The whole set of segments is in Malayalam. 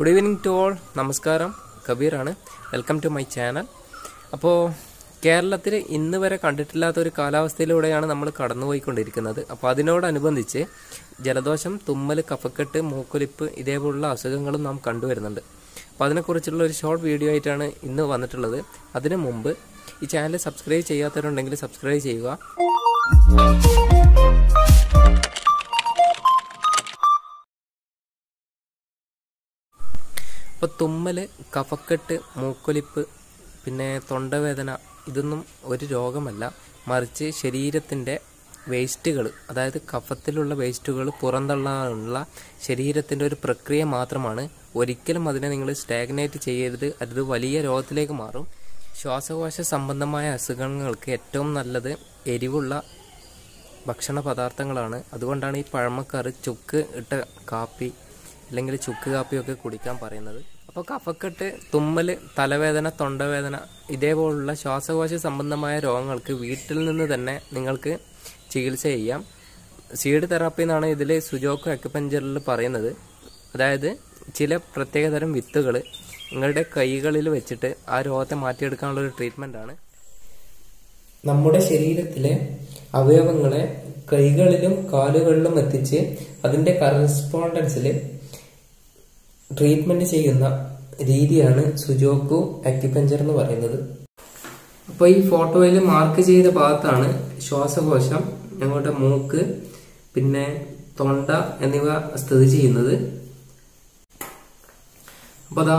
ഗുഡ് ഈവനിങ് ടു ഓൾ നമസ്കാരം. കബീറാണ്. വെൽക്കം ടു മൈ ചാനൽ അപ്പോൾ കേരളത്തിൽ ഇന്ന് വരെ കണ്ടിട്ടില്ലാത്ത ഒരു കാലാവസ്ഥയിലൂടെയാണ് നമ്മൾ കടന്നുപോയിക്കൊണ്ടിരിക്കുന്നത്. അപ്പോൾ അതിനോടനുബന്ധിച്ച് ജലദോഷം തുമ്മൽ കഫക്കെട്ട് മൂക്കൊലിപ്പ് ഇതേപോലുള്ള അസുഖങ്ങളും നാം കണ്ടുവരുന്നുണ്ട്. അപ്പോൾ അതിനെക്കുറിച്ചുള്ള ഒരു ഷോർട്ട് വീഡിയോ ആയിട്ടാണ് ഇന്ന് വന്നിട്ടുള്ളത്. അതിനു മുമ്പ് ഈ ചാനൽ സബ്സ്ക്രൈബ് ചെയ്യാത്തവരുണ്ടെങ്കിൽ സബ്സ്ക്രൈബ് ചെയ്യുക. അപ്പോൾ തുമ്മൽ കഫക്കെട്ട് മൂക്കൊലിപ്പ് പിന്നെ തൊണ്ടവേദന ഇതൊന്നും ഒരു രോഗമല്ല. മറിച്ച് ശരീരത്തിന്റെ വേസ്റ്റുകൾ അതായത് കഫത്തിലുള്ള വേസ്റ്റുകൾ പുറന്തള്ളാനുള്ള ശരീരത്തിന്റെ ഒരു പ്രക്രിയ മാത്രമാണ്. ഒരിക്കലും അതിനെ നിങ്ങൾ സ്റ്റാഗ്നേറ്റ് ചെയ്യരുത്. അത് വലിയ രോഗത്തിലേക്ക് മാറും. ശ്വാസകോശ സംബന്ധമായ അസുഖങ്ങൾക്ക് ഏറ്റവും നല്ലത് എരിവുള്ള ഭക്ഷണ പദാർത്ഥങ്ങളാണ്. അതുകൊണ്ടാണ് ഈ പഴമക്കാർ ചുക്ക് ഇട്ട കാപ്പി അല്ലെങ്കിൽ ചുക്ക് കാപ്പിയൊക്കെ കുടിക്കാൻ പറയുന്നത്. അപ്പോൾ കഫക്കെട്ട് തുമ്മൽ തലവേദന തൊണ്ടവേദന ഇതേപോലുള്ള ശ്വാസകോശ സംബന്ധമായ രോഗങ്ങൾക്ക് വീട്ടിൽ നിന്ന് തന്നെ നിങ്ങൾക്ക് ചികിത്സ ചെയ്യാം. സീഡ് തെറാപ്പി എന്നാണ് ഇതിൽ സുജോക്കോ അക്യുപഞ്ചറിൽ പറയുന്നത്. അതായത് ചില പ്രത്യേകതരം വിത്തുകൾ നിങ്ങളുടെ കൈകളിൽ വെച്ചിട്ട് ആ രോഗത്തെ മാറ്റിയെടുക്കാനുള്ള ഒരു ട്രീറ്റ്മെന്റ് ആണ്. നമ്മുടെ ശരീരത്തിലെ അവയവങ്ങളെ കൈകളിലും കാലുകളിലും എത്തിച്ച് അതിന്റെ കറസ്പോണ്ടൻസിൽ ട്രീറ്റ്മെന്റ് ചെയ്യുന്ന രീതിയാണ് സുജോക്കു അക്യുപഞ്ചർ എന്ന് പറയുന്നത്. അപ്പോൾ ഈ ഫോട്ടോയിൽ മാർക്ക് ചെയ്ത ഭാഗത്താണ് ശ്വാസകോശം ഞങ്ങളുടെ മൂക്ക് പിന്നെ തൊണ്ട എന്നിവ സ്ഥിതി ചെയ്യുന്നത്. അപ്പോൾ അതാ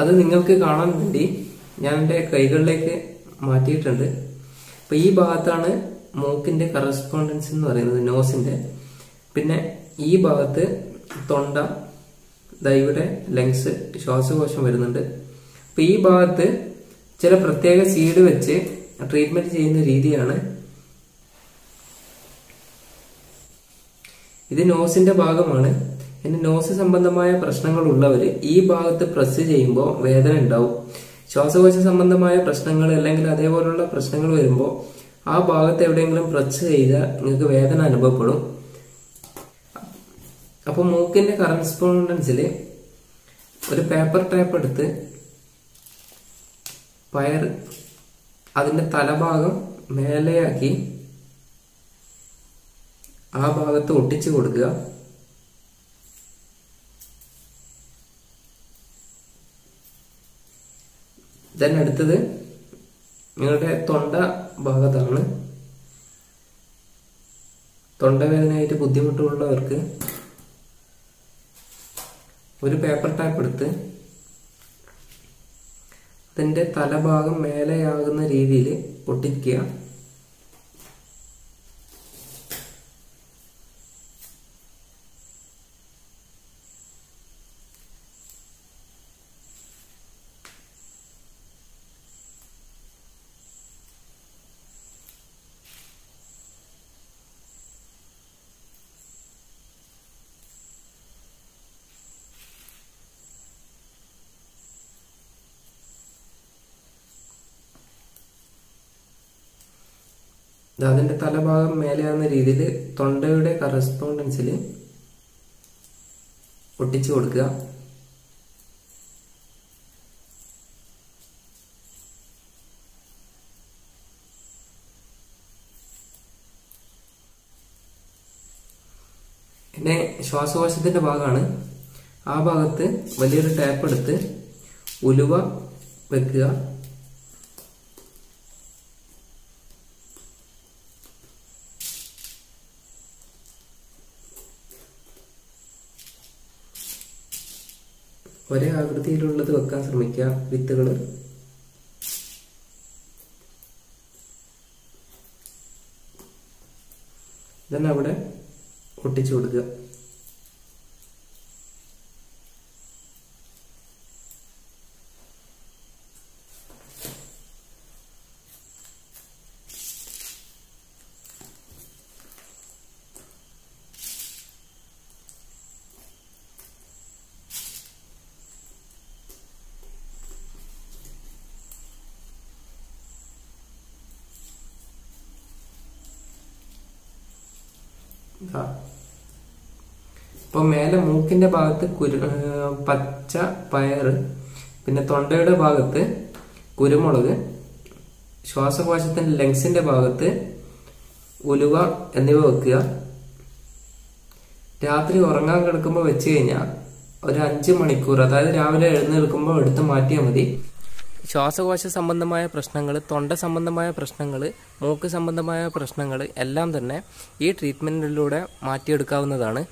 അത് നിങ്ങൾക്ക് കാണാൻ വേണ്ടി ഞാൻ എന്റെ കൈകളിലേക്ക് മാറ്റിയിട്ടുണ്ട്. അപ്പോൾ ഈ ഭാഗത്താണ് മൂക്കിന്റെ കറസ്പോണ്ടൻസ് എന്ന് പറയുന്നത് നോസിന്റെ പിന്നെ ഈ ഭാഗത്ത് തൊണ്ട ദാ ഇവിടെ ലങ്സ് ശ്വാസകോശം വരുന്നുണ്ട്. അപ്പൊ ഈ ഭാഗത്ത് ചില പ്രത്യേക സീഡ് വെച്ച് ട്രീറ്റ്മെന്റ് ചെയ്യുന്ന രീതിയാണ്. ഇത് നോസിന്റെ ഭാഗമാണ്. ഇനി നോസ് സംബന്ധമായ പ്രശ്നങ്ങൾ ഉള്ളവര് ഈ ഭാഗത്ത് പ്രസ് ചെയ്യുമ്പോൾ വേദന ഉണ്ടാവും. ശ്വാസകോശ സംബന്ധമായ പ്രശ്നങ്ങൾ അല്ലെങ്കിൽ അതേപോലുള്ള പ്രശ്നങ്ങൾ വരുമ്പോൾ ആ ഭാഗത്ത് എവിടെയെങ്കിലും പ്രസ് ചെയ്താൽ നിങ്ങൾക്ക് വേദന അനുഭവപ്പെടും. അപ്പോൾ മൂക്കിന്റെ കറസ്പോണ്ടൻസിൽ ഒരു പേപ്പർ ടൈപ്പ് എടുത്ത് പയർ അതിന്റെ തലഭാഗം മേലെയാക്കി ആ ഭാഗത്ത് ഒട്ടിച്ചു കൊടുക്കുക. ദെൻ അടുത്തത് നിങ്ങളുടെ തൊണ്ട ഭാഗത്താണ്. തൊണ്ടവേദനയായിട്ട് ബുദ്ധിമുട്ടുള്ളവർക്ക് ഒരു പേപ്പർ ടാപ്പ് എടുത്ത് അതിന്റെ തലഭാഗം മേലെയാകുന്ന രീതിയിൽ ഒട്ടിക്കുക അതിന്റെ തലഭാഗം മേലെയാവുന്ന രീതിയിൽ തൊണ്ടയുടെ കറസ്പോണ്ടൻസിൽ ഒട്ടിച്ചു കൊടുക്കുക. പിന്നെ ശ്വാസകോശത്തിന്റെ ഭാഗമാണ്. ആ ഭാഗത്ത് വലിയൊരു ടാപ്പ് എടുത്ത് ഉലുവ വെക്കുക. ഒരേ ആകൃതിയിലുള്ളത് വെക്കാൻ ശ്രമിക്കുക വിത്തുകൾ ഇതന്നെ അവിടെ ഒട്ടിച്ചു കൊടുക്കുക. ഇപ്പൊ മേലെ മൂക്കിന്റെ ഭാഗത്ത് കുരു പച്ച പയർ പിന്നെ തൊണ്ടയുടെ ഭാഗത്ത് കുരുമുളക് ശ്വാസകോശത്തിന്റെ ലങ്സിന്റെ ഭാഗത്ത് ഉലുവ എന്നിവ വെക്കുക. രാത്രി ഉറങ്ങാൻ കിടക്കുമ്പോൾ വെച്ച് കഴിഞ്ഞാൽ ഒരു അഞ്ച് മണിക്കൂർ അതായത് രാവിലെ എഴുന്നേൽക്കുമ്പോൾ എടുത്ത് മാറ്റിയാൽ മതി. ശ്വാസകോശ സംബന്ധമായ പ്രശ്നങ്ങൾ തൊണ്ട സംബന്ധമായ പ്രശ്നങ്ങൾ മൂക്ക് സംബന്ധമായ പ്രശ്നങ്ങൾ എല്ലാം തന്നെ ഈ ട്രീറ്റ്മെന്റിലൂടെ മാറ്റിയെടുക്കാവുന്നതാണ്.